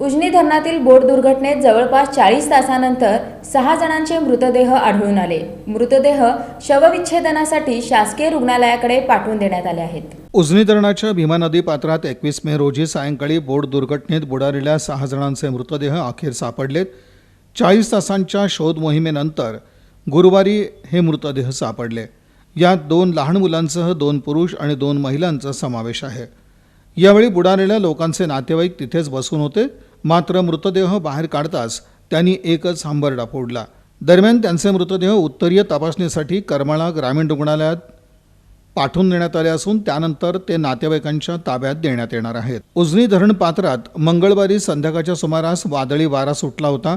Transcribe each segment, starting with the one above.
उजनी धरणातील बोट दुर्घटनेत जवळपास चाळीस तासानंतर सहा जणांचे मृतदेह आढळून आले. मृतदेह शवविच्छेदनासाठी शासकीय रुग्णालयाकडे पाठवून देण्यात आले आहेत. उजनी धरणाच्या भीमा नदी पात्रात एकवीस मे रोजी सायंकाळी बोट दुर्घटनेत बुडालेल्या सहा जणांचे मृतदेह अखेर सापडलेत. चाळीस तासांच्या शोध मोहिमेनंतर गुरुवारी हे मृतदेह सापडले. यात दोन लहान मुलांसह दोन पुरुष आणि दोन महिलांचा समावेश आहे. यावेळी बुडालेल्या लोकांचे नातेवाईक तिथेच बसून होते. मात्र मृतदेह बाहेर काढताच त्यांनी एकच हांबरडा फोडला. दरम्यान त्यांचे मृतदेह उत्तरीय तपासणीसाठी करमाळा ग्रामीण रुग्णालयात पाठवून देण्यात आले असून त्यानंतर ते नातेवाईकांच्या ताब्यात देण्यात येणार आहेत. उजनी धरण पात्रात मंगळवारी संध्याकाळच्या सुमारास वादळी वारा सुटला होता.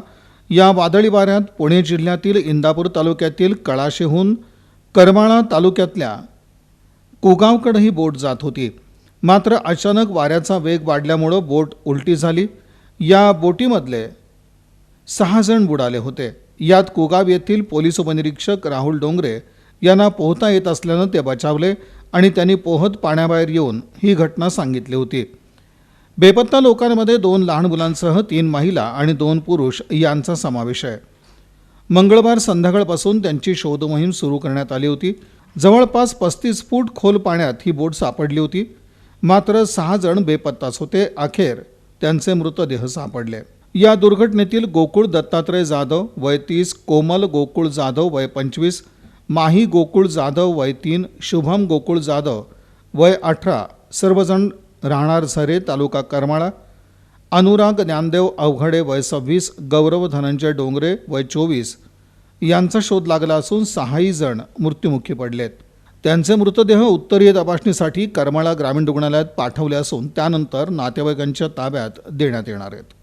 या वादळी वाऱ्यात पुणे जिल्ह्यातील इंदापूर तालुक्यातील कळाशेहून करमाळा तालुक्यातल्या कुगावकडे ही बोट जात होती. मात्र अचानक वाऱ्याचा वेग वाढल्यामुळं बोट उलटी झाली. या बोटीमधले सहाजण बुडाले होते. यात कुगाव येथील पोलीस उपनिरीक्षक राहुल डोंगरे यांना पोहता येत असल्यानं ते बचावले आणि त्यांनी पोहत पाण्याबाहेर येऊन ही घटना सांगितली होती. बेपत्ता लोकांमध्ये दोन लहान मुलांसह तीन महिला आणि दोन पुरुष यांचा समावेश आहे. मंगळवार संध्याकाळपासून त्यांची शोधमोहीम सुरू करण्यात आली होती. जवळपास पस्तीस फूट खोल पाण्यात ही बोट सापडली होती. मात्र सहा जण बेपत्ताच होते. अखेर त्यांचे मृतदेह सापडले. या दुर्घटनेतील गोकुळ दत्तात्रय जाधव वय तीस कोमल गोकुळ जाधव वय पंचवीस माही गोकुळ जाधव वय तीन शुभम गोकुळ जाधव वय अठरा सर्वजण राहणार झरे तालुका करमाळा अनुराग ज्ञानदेव अवघडे वय सव्वीस गौरव धनंजय डोंगरे वय चोवीस यांचा शोध लागला असून सहाही जण मृत्युमुखी पडलेत. त्यांचे मृतदेह उत्तरीय तपासणीसाठी करमाळा ग्रामीण रुग्णालयात पाठवले असून त्यानंतर नातेवाईकांच्या ताब्यात देण्यात येणार आहेत.